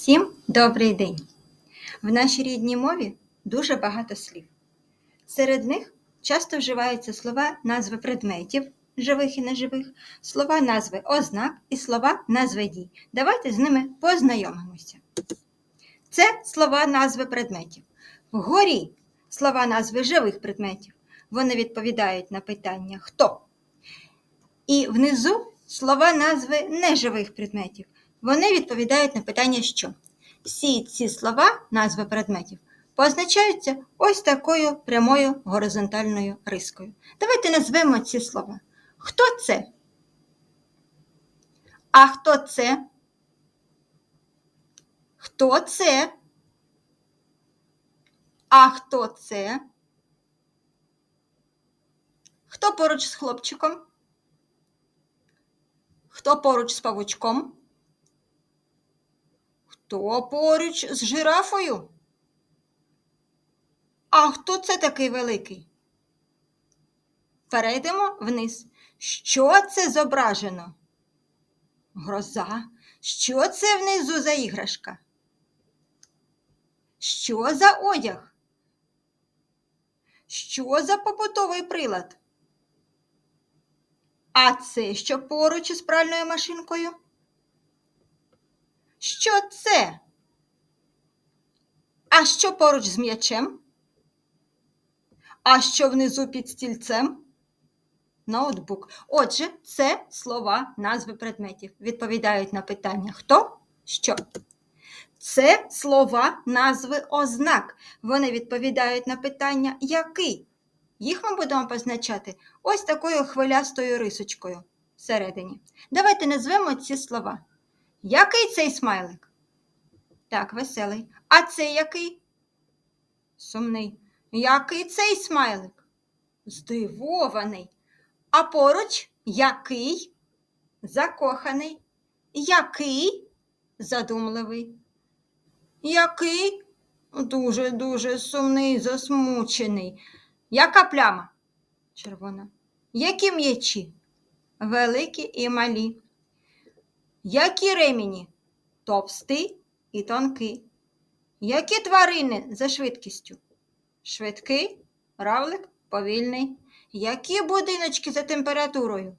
Всім добрий день! В нашій рідній мові дуже багато слів. Серед них часто вживаються слова назви предметів, живих і неживих, слова назви ознак і слова назви дій. Давайте з ними познайомимося. Це слова назви предметів. Вгорі слова назви живих предметів. Вони відповідають на питання хто. І внизу слова назви неживих предметів. Вони відповідають на питання що. Всі ці слова, назви предметів, позначаються ось такою прямою горизонтальною рискою. Давайте назвемо ці слова. Хто це? А хто це? Хто це? А хто це? Хто поруч з хлопчиком? Хто поруч з павучком? Хто поруч з жирафою? А хто це такий великий? Перейдемо вниз. Що це зображено? Гроза. Що це внизу за іграшка? Що за одяг? Що за побутовий прилад? А це що поруч із пральною машинкою? Що це? А що поруч з м'ячем? А що внизу під стільцем? Ноутбук. Отже, це слова, назви предметів. Відповідають на питання хто, що. Це слова, назви ознак. Вони відповідають на питання який. Їх ми будемо позначати ось такою хвилястою рисочкою всередині. Давайте назвемо ці слова. Який цей смайлик? Так, веселий. А цей який? Сумний. Який цей смайлик? Здивований. А поруч який? Закоханий. Який? Задумливий. Який? Дуже-дуже сумний, засмучений. Яка пляма? Червона. Які м'ячі? Великі і малі. Які ремені? Товстий і тонкий. Які тварини за швидкістю? Швидкий, равлик, повільний. Які будиночки за температурою?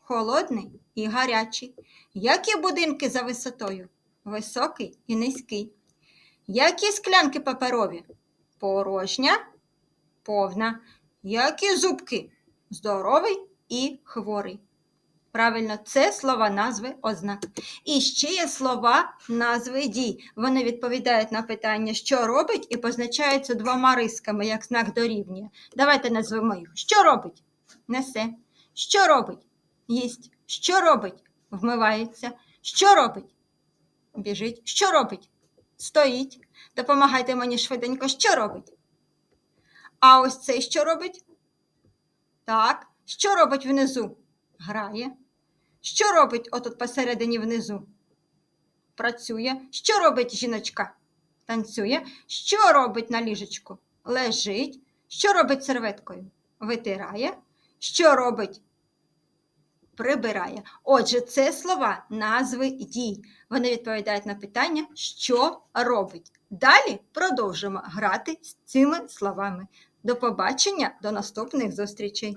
Холодний і гарячий. Які будинки за висотою? Високий і низький. Які склянки паперові? Порожня, повна. Які зубки? Здоровий і хворий. Правильно, це слова назви ознак. І ще є слова назви дій. Вони відповідають на питання, що робить, і позначаються двома рисками, як знак дорівнює. Давайте назвемо їх. Що робить? Несе. Що робить? Їсть. Що робить? Вмивається. Що робить? Біжить. Що робить? Стоїть. Допомагайте мені швиденько, що робить? А ось цей що робить? Так. Що робить внизу? Грає. Що робить отут посередині внизу? Працює. Що робить жіночка? Танцює. Що робить на ліжечку? Лежить. Що робить серветкою? Витирає. Що робить? Прибирає. Отже, це слова, назви дій. Вони відповідають на питання, що робить. Далі продовжимо грати з цими словами. До побачення, до наступних зустрічей!